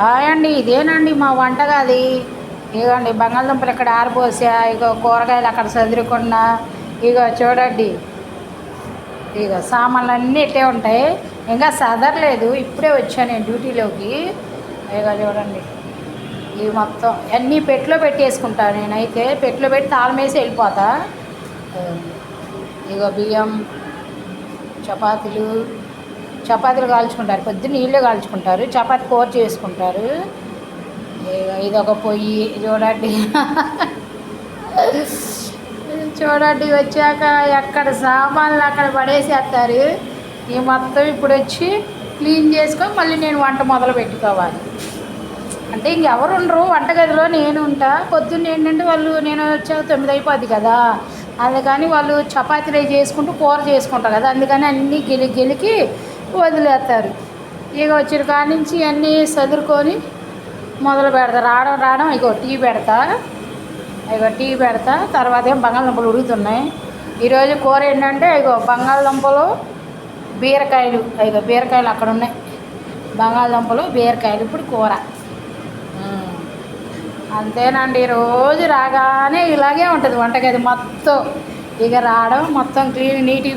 Hi అండి ఇదేనండి మా వంటగది. ఇగోండి బంగాళదుంపలు ఇక్కడ ఆరిపోసా ఇగో కూరగాయలు అక్కడ చదురుకున్నా ఇగో చూడండి. ఇగో సామాన్లు అన్నీ ఇట్టే ఉంటాయి. ఇంకా సదరలేదు ఇప్పుడే వచ్చాను నేను డ్యూటీలోకి. ఇగో చూడండి ఇవి మొత్తం అన్నీ పెట్టులో పెట్టేసుకుంటాను నేనైతే. పెట్టులో పెట్టి తాళమేసి వెళ్ళిపోతా. ఇగో బియ్యం చపాతీలు చపాతీలు కాల్చుకుంటారు పొద్దున్న నీళ్ళు కాల్చుకుంటారు చపాతీ కూర చేసుకుంటారు. ఇది ఇదొక పొయ్యి చూడండి. చూడండి వచ్చాక ఎక్కడ సామాన్లు అక్కడ పడేసేస్తారు. ఈ మొత్తం ఇప్పుడు వచ్చి క్లీన్ చేసుకొని మళ్ళీ నేను వంట మొదలు పెట్టుకోవాలి. అంటే ఇంకెవరు ఉండరు వంటగదిలో నేను ఉంటా. పొద్దున్న ఏంటంటే వాళ్ళు నేను వచ్చాక తొమ్మిది అయిపోద్ది కదా. అందుకని వాళ్ళు చపాతీలు చేసుకుంటూ కూర చేసుకుంటారు కదా. అందుకని అన్నీ గెలి గెలికి వదిలేస్తారు. ఇక వచ్చిన కాడి నుంచి అన్నీ చదురుకొని మొదలు పెడతా. రావడం రావడం ఇగో టీ పెడతా. ఇగో టీ పెడతా. తర్వాత ఏం బంగాళదుంపలు ఉడుకుతున్నాయి. ఈరోజు కూర ఏంటంటే ఇగో బంగాళదుంపలు బీరకాయలు. ఇగో బీరకాయలు అక్కడ ఉన్నాయి. బంగాళదుంపలు బీరకాయలు ఇప్పుడు కూర. అంతేనండి. రోజు రాగానే ఇలాగే ఉంటుంది వంటగది మొత్తం. ఇక రావడం మొత్తం క్లీన్ నీట్గా